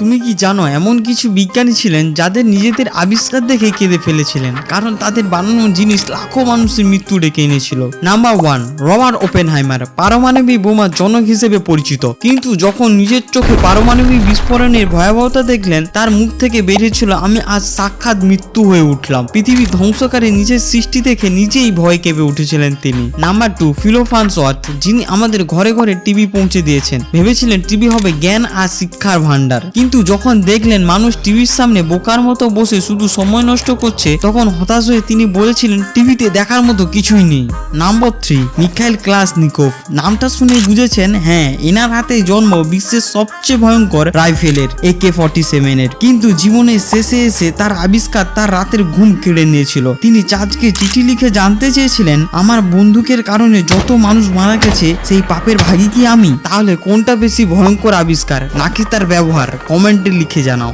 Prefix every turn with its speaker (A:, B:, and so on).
A: তুমি কি জানো, এমন কিছু বিজ্ঞানী ছিলেন যাদের নিজেদের আবিষ্কার দেখে কেঁদে ফেলেছিলেন। কারণ তাদের বানানো জিনিস লাখো মানুষের মৃত্যু ডেকে এনেছিল। নাম্বার ওয়ান রবার্ট ওপেনহাইমার পারমাণবিক বোমার জনক হিসেবে পরিচিত। কিন্তু যখন নিজের চোখে পারমাণবিক বিস্ফোরণের ভয়াবহতা দেখলেন, তার মুখ থেকে বেরিয়েছিল আমি আজ সাক্ষাৎ মৃত্যু হয়ে উঠলাম। পৃথিবী ধ্বংসকারী নিজের সৃষ্টি দেখে নিজেই ভয় কেঁপে উঠেছিলেন তিনি। নাম্বার টু ফিলোফান্সওয়ার্থ যিনি আমাদের ঘরে ঘরে টিভি পৌঁছে দিয়েছেন। ভেবেছিলেন টিভি হবে জ্ঞান আর শিক্ষার ভান্ডার কিন্তু যখন দেখলেন মানুষ টিভির সামনে বোকার মতো বসে শুধু সময় নষ্ট করছে, তখন হতাশ হয়ে তিনি বলেছিলেন, টিভিতে দেখার মতো কিছুই নেই। Number three Mikhail Kalashnikov নামটা শুনে বুঝেছেন হ্যাঁ এনার হাতে জন্ম বিশ্বের সবচেয়ে ভয়ঙ্কর রাইফেলের এ কে ফর্টি সেভেনের কিন্তু জীবনের শেষে এসে তার আবিষ্কার তার রাতের ঘুম কেড়ে নিয়েছিল। তিনি চাঁদকে চিঠি লিখে জানতে চেয়েছিলেন, আমার বন্দুকের কারণে যত মানুষ মারা গেছে, সেই পাপের ভাগী কি আমি? তাহলে কোনটা বেশি ভয়ঙ্কর আবিষ্কার? নাকি তার ব্যবহার? কমেন্টে লিখে জানাও।